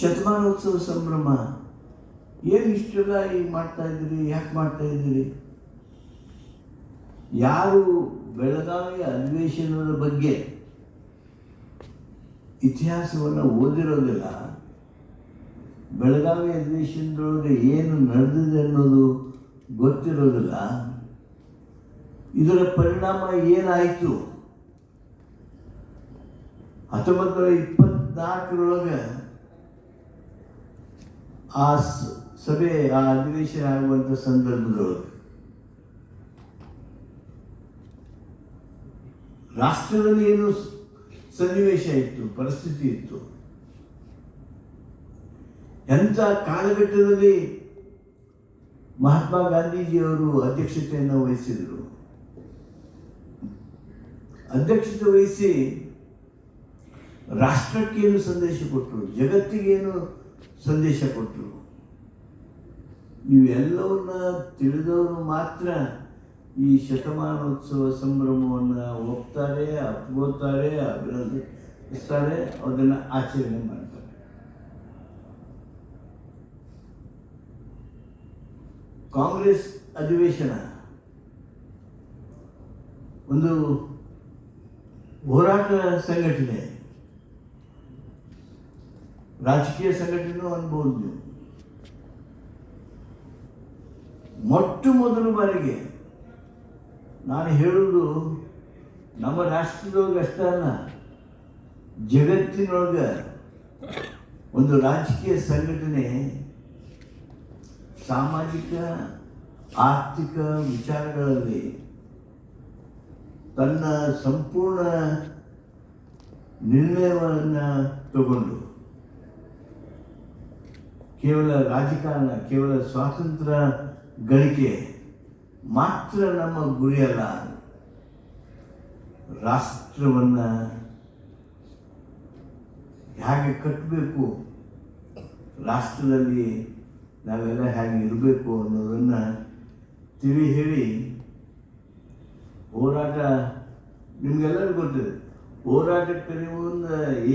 ಶತಮಾನೋತ್ಸವ ಸಂಭ್ರಮ ಏನು ಇಷ್ಟೆಲ್ಲ ಈಗ ಮಾಡ್ತಾ ಇದ್ದೀರಿ, ಯಾಕೆ ಮಾಡ್ತಾ ಇದ್ದೀರಿ? ಯಾರು ಬೆಳಗಾವಿ ಅಧಿವೇಶನದ ಬಗ್ಗೆ ಇತಿಹಾಸವನ್ನು ಓದಿರೋದಿಲ್ಲ, ಬೆಳಗಾವಿ ಅಧಿವೇಶನದೊಳಗೆ ಏನು ನಡೆದಿದೆ ಅನ್ನೋದು ಗೊತ್ತಿರೋದಿಲ್ಲ. ಇದರ ಪರಿಣಾಮ ಏನಾಯಿತು? ಹತ್ತೊಂಬತ್ತು ನೂರ ಇಪ್ಪತ್ನಾಲ್ಕರೊಳಗೆ ಆ ಸಭೆ, ಆ ಅಧಿವೇಶನ ಆಗುವಂಥ ಸಂದರ್ಭದೊಳಗೆ ರಾಷ್ಟ್ರದಲ್ಲಿ ಏನು ಸನ್ನಿವೇಶ ಇತ್ತು, ಪರಿಸ್ಥಿತಿ ಇತ್ತು, ಎಂಥ ಕಾಲಘಟ್ಟದಲ್ಲಿ ಮಹಾತ್ಮ ಗಾಂಧೀಜಿಯವರು ಅಧ್ಯಕ್ಷತೆಯನ್ನು ವಹಿಸಿದರು? ಅಧ್ಯಕ್ಷತೆ ವಹಿಸಿ ರಾಷ್ಟ್ರಕ್ಕೇನು ಸಂದೇಶ ಕೊಟ್ಟರು? ಜಗತ್ತಿಗೇನು ಸಂದೇಶ ಕೊಟ್ಟರು ಇವೆಲ್ಲವನ್ನ ತಿಳಿದವರು ಮಾತ್ರ ಈ ಶತಮಾನೋತ್ಸವ ಸಂಭ್ರಮವನ್ನು ಒಪ್ತಾರೆ ಅಪ್ಕೋತಾರೆ ಅಭಿನಂದಿಸ್ತಾರೆ ಅದನ್ನು ಆಚರಣೆ ಮಾಡ್ತಾರೆ. ಕಾಂಗ್ರೆಸ್ ಅಧಿವೇಶನ ಒಂದು ಹೋರಾಟ ಸಂಘಟನೆ. ರಾಜಕೀಯ ಸಂಘಟನೆ ಅನ್ಬೋದು. ಮೊಟ್ಟ ಮೊದಲ ಬಾರಿಗೆ ನಾನು ಹೇಳುವುದು ನಮ್ಮ ರಾಷ್ಟ್ರದೊಳಗೆ ಅಷ್ಟೇ ಅಲ್ಲ, ಜಗತ್ತಿನೊಳಗೆ ಒಂದು ರಾಜಕೀಯ ಸಂಘಟನೆ ಸಾಮಾಜಿಕ, ಆರ್ಥಿಕ ವಿಚಾರಗಳಲ್ಲಿ ತನ್ನ ಸಂಪೂರ್ಣ ನಿರ್ಣಯವನ್ನು ತಗೊಂಡು ಕೇವಲ ರಾಜಕಾರಣ, ಕೇವಲ ಸ್ವಾತಂತ್ರ್ಯ ಗಳಿಕೆ ಮಾತ್ರ ನಮ್ಮ ಗುರಿಯಲ್ಲ. ರಾಷ್ಟ್ರವನ್ನು ಹೇಗೆ ಕಟ್ಟಬೇಕು, ರಾಷ್ಟ್ರದಲ್ಲಿ ನಾವೆಲ್ಲ ಹೇಗೆ ಇರಬೇಕು ಅನ್ನೋದನ್ನು ತಿಳಿ ಹೇಳಿ ಹೋರಾಟ ನಿಮಗೆಲ್ಲರಿಗೂ ಗೊತ್ತಿದೆ. ಹೋರಾಟಕ್ಕೆ ನೀವು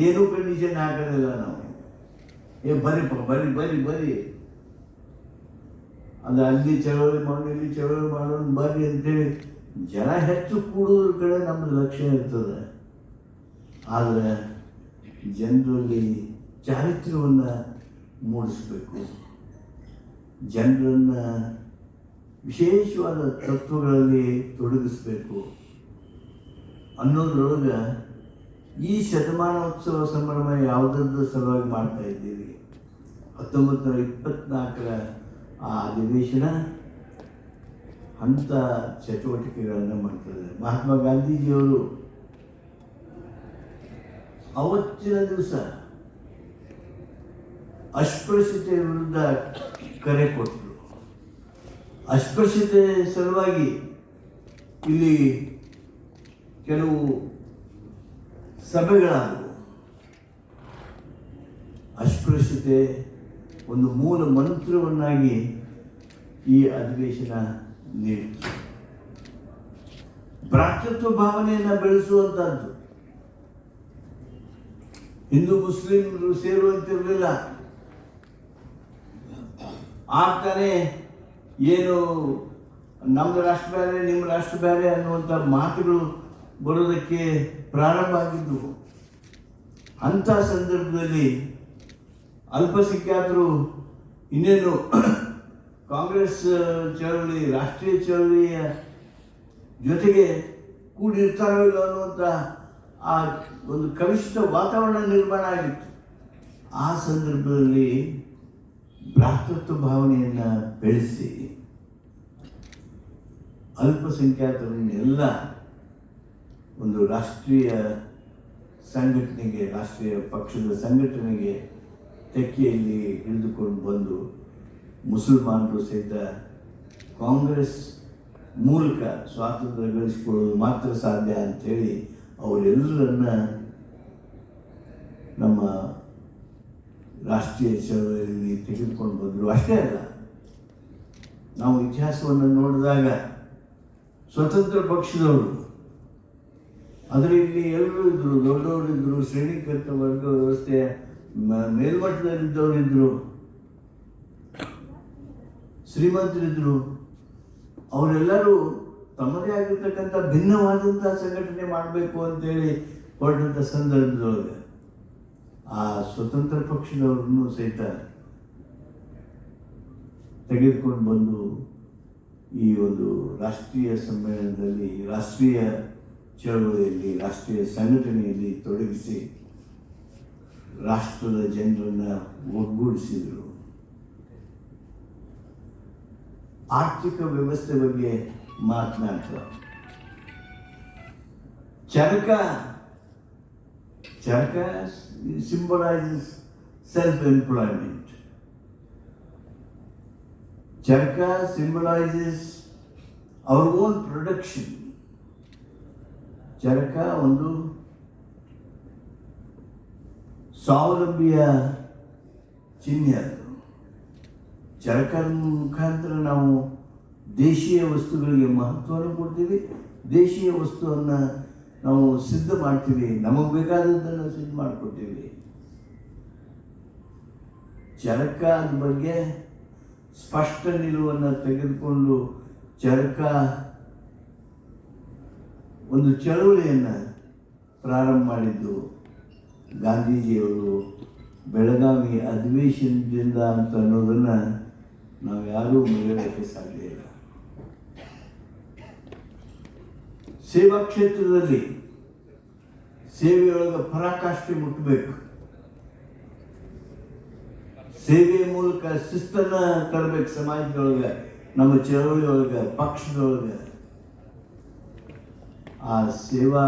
ಏನೂ ಕಂಡೀಷನ್ ಹಾಕೋದಿಲ್ಲ ನಾವು. ಏ ಬರಿ ಬರಿ ಬರಿ ಬರಿ ಅದು ಅಲ್ಲಿ ಚಳವಳಿ ಮಾಡಿ ಇಲ್ಲಿ ಚಳವಳಿ ಮಾಡೋಣ, ಬರ್ರಿ ಅಂತೇಳಿ ಜನ ಹೆಚ್ಚು ಕೂಡೋದ್ರ ಕಡೆ ನಮ್ಮ ಲಕ್ಷ್ಯ ಇರ್ತದೆ. ಆದರೆ ಜನರಲ್ಲಿ ಚಾರಿತ್ರ್ಯವನ್ನು ಮೂಡಿಸಬೇಕು. ಜನರನ್ನು ವಿಶೇಷವಾದ ತತ್ವಗಳಲ್ಲಿ ತೊಡಗಿಸ್ಬೇಕು ಅನ್ನೋದ್ರೊಳಗೆ ಈ ಶತಮಾನೋತ್ಸವ ಸಂಭ್ರಮ ಯಾವುದರದ ಸಲುವಾಗಿ ಮಾಡ್ತಾ ಇದ್ದೀರಿ? ಹತ್ತೊಂಬತ್ತು ನೂರ ಇಪ್ಪತ್ನಾಲ್ಕರ ಆ ಅಧಿವೇಶನ ಅಂಥ ಚಟುವಟಿಕೆಗಳನ್ನು ಮಾಡ್ತಾರೆ ಮಹಾತ್ಮ ಗಾಂಧೀಜಿಯವರು ಅವತ್ತಿನ ದಿವಸ ಅಸ್ಪೃಶ್ಯತೆ ವಿರುದ್ಧ ಕರೆ ಕೊಟ್ಟರು. ಅಸ್ಪೃಶ್ಯತೆ ಸಲುವಾಗಿ ಇಲ್ಲಿ ಕೆಲವು ಸಭೆಗಳಾದವು ಅಸ್ಪೃಶ್ಯತೆ ಒಂದು ಮೂಲ ಮಂತ್ರವನ್ನಾಗಿ ಈ ಅಧಿವೇಶನ ನೀಡಿತು ಭ್ರಾತೃತ್ವ ಭಾವನೆಯನ್ನು ಬೆಳೆಸುವಂಥದ್ದು ಹಿಂದೂ ಮುಸ್ಲಿಮರು ಸೇರುವಂತಿರಲಿಲ್ಲ. ಆಗ್ತಾನೆ ಏನು ನಮ್ಮ ರಾಷ್ಟ್ರ ಬೇರೆ ನಿಮ್ಮ ರಾಷ್ಟ್ರ ಬೇರೆ ಅನ್ನುವಂಥ ಮಾತುಗಳು ಬರೋದಕ್ಕೆ ಪ್ರಾರಂಭ ಆಗಿದ್ದು, ಅಂಥ ಸಂದರ್ಭದಲ್ಲಿ ಅಲ್ಪಸಂಖ್ಯಾತರು ಇನ್ನೇನು ಕಾಂಗ್ರೆಸ್ ಚಳವಳಿ, ರಾಷ್ಟ್ರೀಯ ಚಳವಳಿಯ ಜೊತೆಗೆ ಕೂಡಿರ್ತಾರೋ ಇಲ್ಲ ಅನ್ನುವಂಥ ಆ ಒಂದು ಕನಿಷ್ಠ ವಾತಾವರಣ ನಿರ್ಮಾಣ ಆಗಿತ್ತು. ಆ ಸಂದರ್ಭದಲ್ಲಿ ಭ್ರಾತೃತ್ವ ಭಾವನೆಯನ್ನು ಬೆಳೆಸಿ ಅಲ್ಪಸಂಖ್ಯಾತರನ್ನೆಲ್ಲ ಒಂದು ರಾಷ್ಟ್ರೀಯ ಸಂಘಟನೆಗೆ, ರಾಷ್ಟ್ರೀಯ ಪಕ್ಷದ ಸಂಘಟನೆಗೆ ತೆಕ್ಕೆಯಲ್ಲಿ ಹಿಡಿದುಕೊಂಡು ಬಂದು ಮುಸಲ್ಮಾನರು ಸಹಿತ ಕಾಂಗ್ರೆಸ್ ಮೂಲಕ ಸ್ವಾತಂತ್ರ್ಯ ಗಳಿಸಿಕೊಳ್ಳೋದು ಮಾತ್ರ ಸಾಧ್ಯ ಅಂಥೇಳಿ ಅವರೆಲ್ಲರನ್ನ ನಮ್ಮ ರಾಷ್ಟ್ರೀಯ ಚಳವಳಿಯಲ್ಲಿ ತೆಗೆದುಕೊಂಡು ಬಂದರು. ಅಷ್ಟೇ ಅಲ್ಲ, ನಾವು ಇತಿಹಾಸವನ್ನು ನೋಡಿದಾಗ ಸ್ವತಂತ್ರ ಪಕ್ಷದವರು ಅದರಲ್ಲಿ ಎಲ್ಲರೂ ಇದ್ದರು ದೊಡ್ಡವರು ಇದ್ದರು ಶ್ರೇಣೀಕೃತ ವರ್ಗ ವ್ಯವಸ್ಥೆಯ ಮ- ಮೇಲ್ಮಟ್ಟದಲ್ಲಿದ್ದವರು ಇದ್ದರು ಶ್ರೀಮಂತರಿದ್ದರು ಅವರೆಲ್ಲರೂ ತಮ್ಮದೇ ಆಗಿರ್ತಕ್ಕಂಥ ಭಿನ್ನವಾದಂಥ ಸಂಘಟನೆ ಮಾಡಬೇಕು ಅಂತೇಳಿ ಹೊರಟಂಥ ಸಂದರ್ಭದೊಳಗೆ ಆ ಸ್ವತಂತ್ರ ಪಕ್ಷದವ್ರನ್ನು ಸಹಿತ ತೆಗೆದುಕೊಂಡು ಬಂದು ಈ ಒಂದು ರಾಷ್ಟ್ರೀಯ ಸಮ್ಮೇಳನದಲ್ಲಿ ರಾಷ್ಟ್ರೀಯ ಚಳವಳಿಯಲ್ಲಿ ರಾಷ್ಟ್ರೀಯ ಸಂಘಟನೆಯಲ್ಲಿ ತೊಡಗಿಸಿ ರಾಷ್ಟ್ರದ ಜನರನ್ನು ಒಗ್ಗೂಡಿಸಿದರು. ಆರ್ಥಿಕ ವ್ಯವಸ್ಥೆ ಬಗ್ಗೆ ಮಾತನಾಡ್ತಾರೆ charkha charkha symbolises self employment charkha symbolises our own production charkha ಒಂದು ಸ್ವಾವಲಂಬಿಯ ಚಿಹ್ನೆ ಅದು. ಚರಕದ ಮುಖಾಂತರ ನಾವು ದೇಶೀಯ ವಸ್ತುಗಳಿಗೆ ಮಹತ್ವವನ್ನು ಕೊಡ್ತೀವಿ. ದೇಶೀಯ ವಸ್ತುವನ್ನು ನಾವು ಸಿದ್ಧ ಮಾಡ್ತೀವಿ. ನಮಗೆ ಬೇಕಾದದ್ದನ್ನು ಸಿದ್ಧ ಮಾಡಿಕೊಡ್ತೀವಿ. ಚರಕದ ಬಗ್ಗೆ ಸ್ಪಷ್ಟ ನಿಲುವನ್ನು ತೆಗೆದುಕೊಂಡು ಚರಕ ಒಂದು ಚಳುವಳಿಯನ್ನು ಪ್ರಾರಂಭ ಮಾಡಿದ್ದು ಗಾಂಧೀಜಿಯವರು ಬೆಳಗಾವಿ ಅಧಿವೇಶನದಿಂದ ಅಂತ ಅನ್ನೋದನ್ನು ನಾವು ಯಾರೂ ಮರೆಯೋದಕ್ಕೆ ಸಾಧ್ಯ ಇಲ್ಲ. ಸೇವಾ ಕ್ಷೇತ್ರದಲ್ಲಿ ಸೇವೆಯೊಳಗೆ ಪರಾಕಾಷ್ಠೆ ಮುಟ್ಟಬೇಕು ಸೇವೆ ಮೂಲಕ ಶಿಸ್ತನ್ನು ತರಬೇಕು ಸಮಾಜದೊಳಗೆ, ನಮ್ಮ ಚಳವಳಿಯೊಳಗೆ, ಪಕ್ಷದೊಳಗೆ. ಆ ಸೇವಾ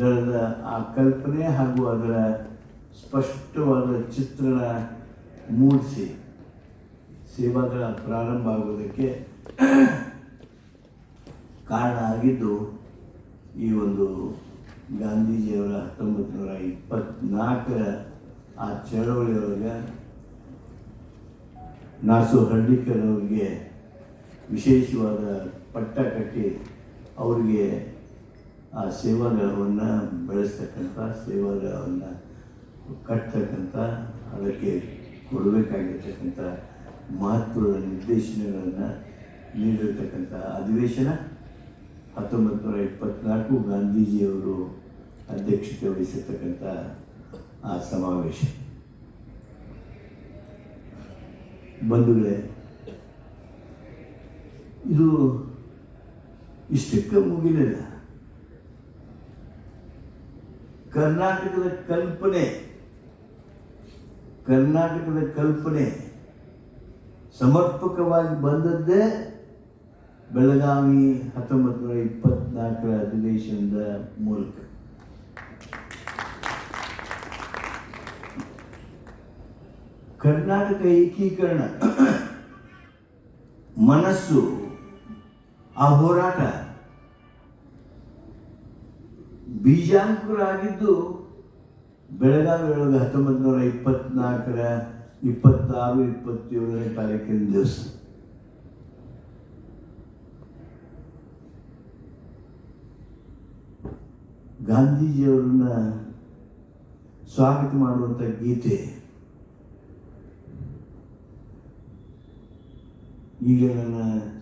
ದಳದ ಆ ಕಲ್ಪನೆ ಹಾಗೂ ಅದರ ಸ್ಪಷ್ಟವಾದ ಚಿತ್ರಣ ಮೂಡಿಸಿ ಸೇವಾದಳ ಪ್ರಾರಂಭ ಆಗೋದಕ್ಕೆ ಕಾರಣ ಆಗಿದ್ದು, ಈ ಒಂದು ಗಾಂಧೀಜಿಯವರ ಹತ್ತೊಂಬತ್ತು ನೂರ ಇಪ್ಪತ್ನಾಲ್ಕರ ಆ ಚಳವಳಿಯೊಳಗೆ ನಾಸು ಹಳ್ಳಿಕರವರಿಗೆ ವಿಶೇಷವಾದ ಪಟ್ಟ ಕಟ್ಟಿ ಅವರಿಗೆ ಆ ಸೇವಾಗ್ರಹವನ್ನು ಬೆಳೆಸ್ತಕ್ಕಂಥ ಸೇವಾಗ್ರಹವನ್ನು ಕಟ್ತಕ್ಕಂಥ, ಅದಕ್ಕೆ ಕೊಡಬೇಕಾಗಿರ್ತಕ್ಕಂಥ ಮಹತ್ವದ ನಿರ್ದೇಶನಗಳನ್ನು ನೀಡಿರ್ತಕ್ಕಂಥ ಅಧಿವೇಶನ ಹತ್ತೊಂಬತ್ತು ನೂರ ಇಪ್ಪತ್ನಾಲ್ಕು ಗಾಂಧೀಜಿಯವರು ಅಧ್ಯಕ್ಷತೆ ವಹಿಸಿರ್ತಕ್ಕಂಥ ಆ ಸಮಾವೇಶ. ಬಂಧುಗಳೇ, ಇದು ಇಷ್ಟಕ್ಕೆ ಮುಗಿಲಿಲ್ಲ. ಕರ್ನಾಟಕದ ಕಲ್ಪನೆ ಕರ್ನಾಟಕದ ಕಲ್ಪನೆ ಸಮರ್ಪಕವಾಗಿ ಬಂದದ್ದೇ ಬೆಳಗಾವಿ ಹತ್ತೊಂಬತ್ತು ನೂರ ಇಪ್ಪತ್ನಾಲ್ಕರ ಅಧಿವೇಶನದ ಮೂಲಕ. ಕರ್ನಾಟಕ ಏಕೀಕರಣ, ಮನಸ್ಸು ಆ ಹೋರಾಟ ಬೀಜಾಂಕುರಾಗಿದ್ದು ಬೆಳಗಾವಿ ಒಳಗೆ ಹತ್ತೊಂಬತ್ತು ನೂರ ಇಪ್ಪತ್ನಾಲ್ಕರ ಇಪ್ಪತ್ತಾರು, ಇಪ್ಪತ್ತೇಳನೇ ತಾರೀಕಿನ ದಿವಸ. ಗಾಂಧೀಜಿಯವರನ್ನ ಸ್ವಾಗತ ಮಾಡುವಂಥ ಗೀತೆ. ಈಗ ನನ್ನ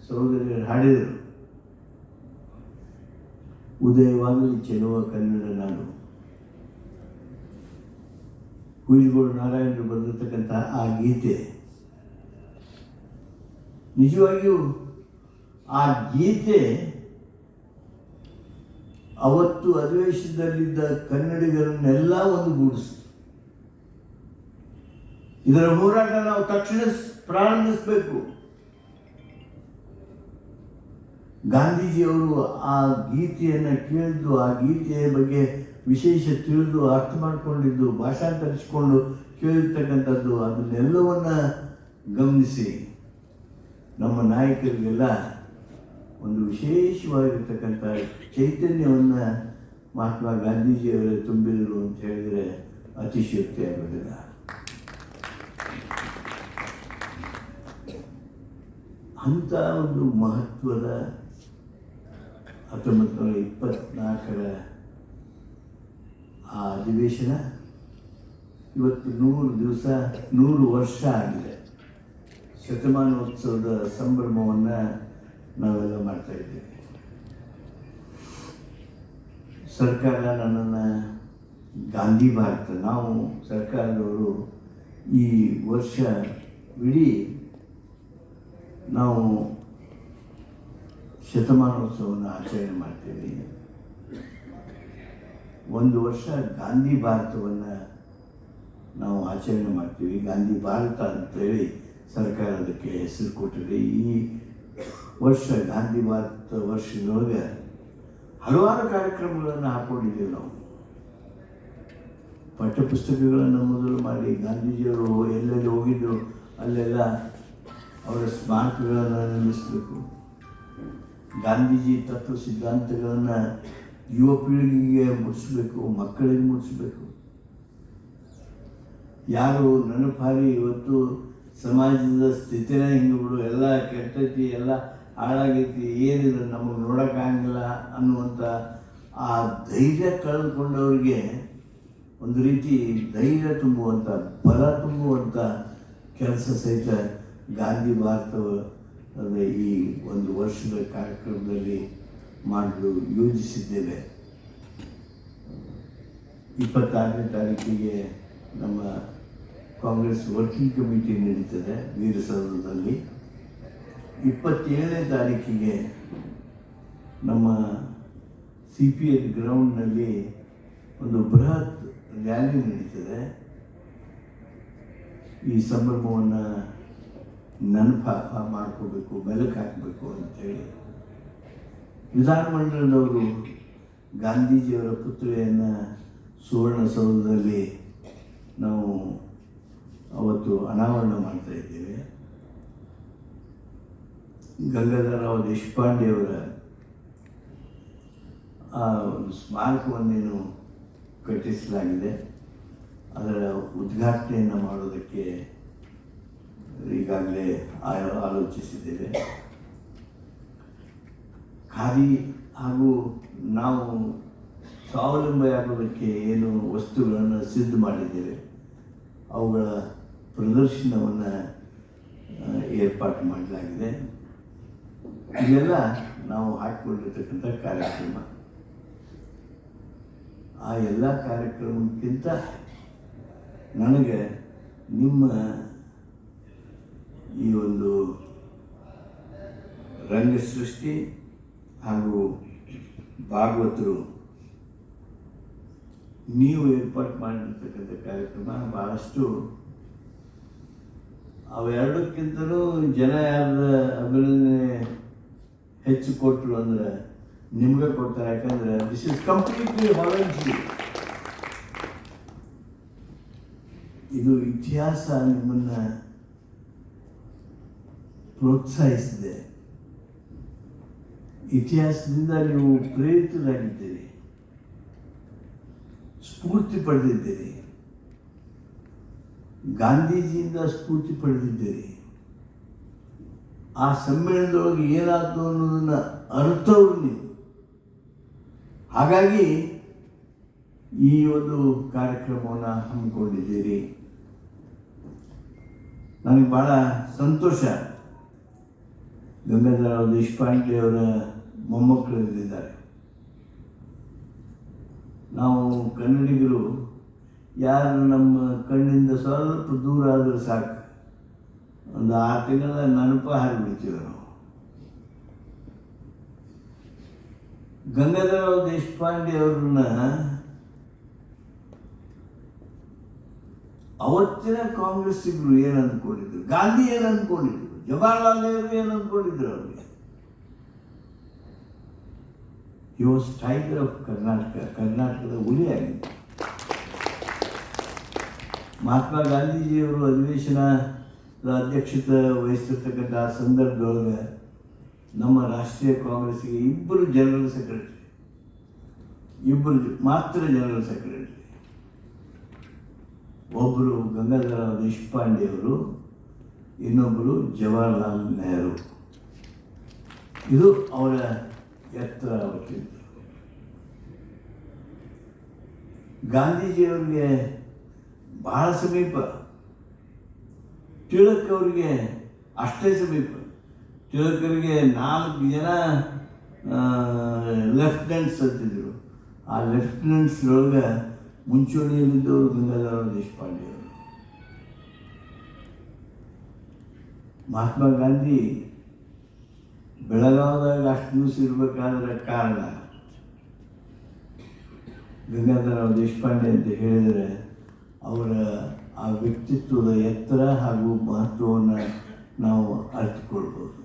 ಸಹೋದರಿಯರು ಹಾಡಿದರು. ಉದಯವಾಗಲಿ, ಚೆಲುವ ಕನ್ನಡ ನಾಡು ಕುಯಿಗೋಡು ನಾರಾಯಣರು ಬರೆದಿರ್ತಕ್ಕಂಥ ಆ ಗೀತೆ. ನಿಜವಾಗಿಯೂ ಆ ಗೀತೆ ಅವತ್ತು ಅಧಿವೇಶನದಲ್ಲಿದ್ದ ಕನ್ನಡಿಗರನ್ನೆಲ್ಲ ಒಂದುಗೂಡಿಸಿ ಇದರ ಹೋರಾಟ ನಾವು ತಕ್ಷಣ ಪ್ರಾರಂಭಿಸಬೇಕು. ಗಾಂಧೀಜಿಯವರು ಆ ಗೀತೆಯನ್ನು ಕೇಳಿದ್ದು, ಆ ಗೀತೆಯ ಬಗ್ಗೆ ವಿಶೇಷ ತಿಳಿದು ಅರ್ಥ ಮಾಡಿಕೊಂಡಿದ್ದು, ಭಾಷಾಂತರಿಸಿಕೊಂಡು ಕೇಳಿರ್ತಕ್ಕಂಥದ್ದು, ಅದನ್ನೆಲ್ಲವನ್ನ ಗಮನಿಸಿ. ನಮ್ಮ ನಾಯಕರಿಗೆಲ್ಲ ಒಂದು ವಿಶೇಷವಾಗಿರ್ತಕ್ಕಂಥ ಚೈತನ್ಯವನ್ನು ಮಹಾತ್ಮ ಗಾಂಧೀಜಿಯವರೇ ತುಂಬಿದರು ಅಂತ ಹೇಳಿದರೆ ಅತಿಶಯೋಕ್ತಿ ಆಗೋದಿಲ್ಲ. ಅಂಥ ಒಂದು ಮಹತ್ವದ ಹತ್ತೊಂಬತ್ತು ನೂರ ಇಪ್ಪತ್ನಾಲ್ಕರ ಆ ಅಧಿವೇಶನ ಇವತ್ತು ನೂರು ದಿವಸ, ನೂರು ವರ್ಷ ಆಗಿದೆ. ಶತಮಾನೋತ್ಸವದ ಸಂಭ್ರಮವನ್ನು ನಾವೆಲ್ಲ ಮಾಡ್ತಾ ಇದ್ದೇವೆ. ಸರ್ಕಾರ ನನ್ನನ್ನು ಗಾಂಧಿ ಭಾರತ, ನಾವು ಸರ್ಕಾರದವರು ಈ ವರ್ಷ ಇಡೀ ನಾವು ಶತಮಾನೋತ್ಸವವನ್ನು ಆಚರಣೆ ಮಾಡ್ತೀವಿ. ಒಂದು ವರ್ಷ ಗಾಂಧಿ ಭಾರತವನ್ನು ನಾವು ಆಚರಣೆ ಮಾಡ್ತೀವಿ. ಗಾಂಧಿ ಭಾರತ ಅಂತೇಳಿ ಸರ್ಕಾರ ಅದಕ್ಕೆ ಹೆಸರು ಕೊಟ್ಟಿದೆ. ಈ ವರ್ಷ ಗಾಂಧಿ ಭಾರತ ವರ್ಷದೊಳಗೆ ಹಲವಾರು ಕಾರ್ಯಕ್ರಮಗಳನ್ನು ಹಾಕ್ಕೊಂಡಿದ್ದೀವಿ ನಾವು. ಪಠ್ಯಪುಸ್ತಕಗಳನ್ನು ಮೊದಲು ಮಾಡಿ ಗಾಂಧೀಜಿಯವರು ಎಲ್ಲೆಲ್ಲಿ ಹೋಗಿದ್ದರು ಅಲ್ಲೆಲ್ಲ ಅವರ ಸ್ಮಾರಕಗಳನ್ನು ನಿರ್ಮಿಸಬೇಕು. ಗಾಂಧೀಜಿ ತತ್ವ ಸಿದ್ಧಾಂತಗಳನ್ನು ಯುವ ಪೀಳಿಗೆಗೆ ಮುಟ್ಟಿಸ್ಬೇಕು ಮಕ್ಕಳಿಗೆ ಮುಟ್ಟಿಸ್ಬೇಕು ಯಾರು ನೆನಪಾರಿ ಇವತ್ತು ಸಮಾಜದ ಸ್ಥಿತಿನೇ ಹಿಂಗೆ ಎಲ್ಲ ಕೆಟ್ಟೈತಿ, ಎಲ್ಲ ಹಾಳಾಗೈತಿ, ಏನಿಲ್ಲ, ನಮಗೆ ನೋಡೋಕ್ಕಾಗಂಗಿಲ್ಲ ಅನ್ನುವಂಥ ಆ ಧೈರ್ಯ ಕಳೆದುಕೊಂಡವ್ರಿಗೆ ಒಂದು ರೀತಿ ಧೈರ್ಯ ತುಂಬುವಂಥ ಬಲ ತುಂಬುವಂಥ ಕೆಲಸ ಸಹಿತ ಗಾಂಧಿ ಭಾರತ ಅಂದರೆ ಈ ಒಂದು ವರ್ಷದ ಕಾರ್ಯಕ್ರಮದಲ್ಲಿ ಮಾಡಲು ಯೋಜಿಸಿದ್ದೇವೆ. ಇಪ್ಪತ್ತಾರನೇ ತಾರೀಕಿಗೆ ನಮ್ಮ ಕಾಂಗ್ರೆಸ್ ವರ್ಕಿಂಗ್ ಕಮಿಟಿ ನಡೀತದೆ ವೀರಸೌಧದಲ್ಲಿ ಇಪ್ಪತ್ತೇಳನೇ ತಾರೀಕಿಗೆ ನಮ್ಮ ಸಿ ಪಿ ಎಲ್ ಗ್ರೌಂಡ್ನಲ್ಲಿ ಒಂದು ಬೃಹತ್ ರ್ಯಾಲಿ ನಡೀತದೆ. ಈ ಸಂಭ್ರಮವನ್ನು ನೆನಪ ಮಾಡ್ಕೋಬೇಕು ಮೆಲುಕು ಹಾಕಬೇಕು ಅಂತೇಳಿ ವಿಧಾನಮಂಡಲದವರು ಗಾಂಧೀಜಿಯವರ ಪುತ್ರಿಯನ್ನು ಸುವರ್ಣಸೌಧದಲ್ಲಿ ನಾವು ಅವತ್ತು ಅನಾವರಣ ಮಾಡ್ತಾ ಇದ್ದೇವೆ. ಗಂಗಾಧರರಾವ್ ದೇಶಪಾಂಡೆಯವರ ಆ ಒಂದು ಸ್ಮಾರಕವನ್ನೇನು ಕಟ್ಟಿಸಲಾಗಿದೆ. ಅದರ ಉದ್ಘಾಟನೆಯನ್ನು ಮಾಡೋದಕ್ಕೆ ಈಗಾಗಲೇ ಆಲೋಚಿಸಿದ್ದೇವೆ. ಖಾದಿ ಹಾಗೂ ನಾವು ಸ್ವಾವಲಂಬಿಯಾಗೋದಕ್ಕೆ ಏನು ವಸ್ತುಗಳನ್ನು ಸಿದ್ಧ ಮಾಡಿದ್ದೇವೆ? ಅವುಗಳ ಪ್ರದರ್ಶನವನ್ನು ಏರ್ಪಾಟು ಮಾಡಲಾಗಿದೆ. ಇದೆಲ್ಲ ನಾವು ಹಾಕಿಕೊಂಡಿರ್ತಕ್ಕಂಥ ಕಾರ್ಯಕ್ರಮ. ಆ ಎಲ್ಲ ಕಾರ್ಯಕ್ರಮಕ್ಕಿಂತ ನನಗೆ ನಿಮ್ಮ ಈ ಒಂದು ರಂಗ ಸೃಷ್ಟಿ ಹಾಗೂ ಭಾಗವತರು ನೀವು ಏರ್ಪಾಟ್ ಮಾಡಿರ್ತಕ್ಕಂಥ ಕಾರ್ಯಕ್ರಮ ಭಾಳಷ್ಟು ಅವೆರಡಕ್ಕಿಂತಲೂ ಜನ ಯಾರ ಅಭಿನಂದನೆ ಹೆಚ್ಚು ಕೊಟ್ಟರು ಅಂದ್ರೆ ನಿಮ್ಗೆ ಕೊಡ್ತಾರೆ. ಯಾಕಂದ್ರೆ ದಿಸ್ ಇಸ್ ಕಂಪ್ಲೀಟ್ಲಿ ವಾಲಂಟ್ರಿ ಇದು ಇತಿಹಾಸ ನಿಮ್ಮನ್ನ ಪ್ರೋತ್ಸಾಹಿಸಿದೆ. ಇತಿಹಾಸದಿಂದ ನೀವು ಪ್ರೇರಿತರಾಗಿದ್ದೀರಿ ಸ್ಫೂರ್ತಿ ಪಡೆದಿದ್ದೀರಿ ಗಾಂಧೀಜಿಯಿಂದ ಸ್ಫೂರ್ತಿ ಪಡೆದಿದ್ದೀರಿ ಆ ಸಮ್ಮೇಳನದೊಳಗೆ ಏನಾಯ್ತು ಅನ್ನೋದನ್ನ ಅರ್ಥವ್ರು ನೀವು. ಹಾಗಾಗಿ ಈ ಒಂದು ಕಾರ್ಯಕ್ರಮವನ್ನು ಹಮ್ಮಿಕೊಂಡಿದ್ದೀರಿ. ನನಗೆ ಭಾಳ ಸಂತೋಷ. ಗಂಗಾಧರರಾವ್ ದೇಶಪಾಂಡೆ ಅವರ ಮೊಮ್ಮಕ್ಕಳಿದ್ದಾರೆ. ನಾವು ಕನ್ನಡಿಗರು, ಯಾರು ನಮ್ಮ ಕಣ್ಣಿಂದ ಸ್ವಲ್ಪ ದೂರ ಆದರೂ ಸಾಕು. ಒಂದು ಆರು ತಿಂಗಳ ನೆನಪ ಹಾರಿಬಿಡ್ತೀವಿ ನಾವು. ಗಂಗಾಧರರಾವ್ ದೇಶಪಾಂಡೆ ಅವ್ರನ್ನ ಅವತ್ತಿನ ಕಾಂಗ್ರೆಸ್ಸಿಗರು ಏನು ಅಂದ್ಕೊಂಡಿದ್ರು ಗಾಂಧಿ ಏನು ಅಂದ್ಕೊಂಡಿದ್ರು ಜವಾಹರ್ಲಾಲ್ ನೆಹರು ಏನು ಅಂದ್ಕೊಂಡಿದ್ರು ಅವ್ರಿಗೆ ಹಿ ವಾಸ್ ಆಫ್ ಕರ್ನಾಟಕ ಕರ್ನಾಟಕದ ಹುಲಿ ಆಗಿದೆ ಮಹಾತ್ಮ ಗಾಂಧೀಜಿಯವರು ಅಧಿವೇಶನದ ಅಧ್ಯಕ್ಷತೆ ವಹಿಸಿರ್ತಕ್ಕಂಥ ಆ ಸಂದರ್ಭದೊಳಗೆ ನಮ್ಮ ರಾಷ್ಟ್ರೀಯ ಕಾಂಗ್ರೆಸ್ಗೆ ಇಬ್ಬರು ಜನರಲ್ ಸೆಕ್ರೆಟರಿ, ಇಬ್ಬರು ಮಾತ್ರ ಜನರಲ್ ಸೆಕ್ರೆಟರಿ. ಒಬ್ಬರು ಗಂಗಾಧರ ದೇಶಪಾಂಡೆ ಅವರು ಇನ್ನೊಬ್ಬರು ಜವಾಹರ್ಲಾಲ್ ನೆಹರು. ಇದು ಅವರ ಎತ್ತರ ಅವತ್ತಿದ್ದು ಗಾಂಧೀಜಿಯವರಿಗೆ ಬಹಳ ಸಮೀಪ. ತಿಳಕ್ ಅವರಿಗೆ ಅಷ್ಟೇ ಸಮೀಪ. ತಿಳಕರಿಗೆ ನಾಲ್ಕು ಜನ ಲೆಫ್ಟಿನೆಂಟ್ಸ್ ಅಂತಿದ್ರು. ಆ ಲೆಫ್ಟಿನೆಂಟ್ಸ್ರೊಳಗೆ ಮುಂಚೂಣಿಯಲ್ಲಿದ್ದವರು ಗಂಗಾಧರ ದೇಶಪಾಂಡೆ ಮಹಾತ್ಮ ಗಾಂಧಿ ಬೆಳಗಾವದಾಗ ಅಷ್ಟು ದಿವಸ ಇರಬೇಕಾದ್ರೆ ಕಾರಣ. ಗಂಗಾಧರರಾವ್ ದೇಶಪಾಂಡೆ ಅಂತ ಹೇಳಿದರೆ ಅವರ ಆ ವ್ಯಕ್ತಿತ್ವದ ಎತ್ತರ ಹಾಗೂ ಮಹತ್ವವನ್ನು ನಾವು ಅರಿತುಕೊಳ್ಬೋದು.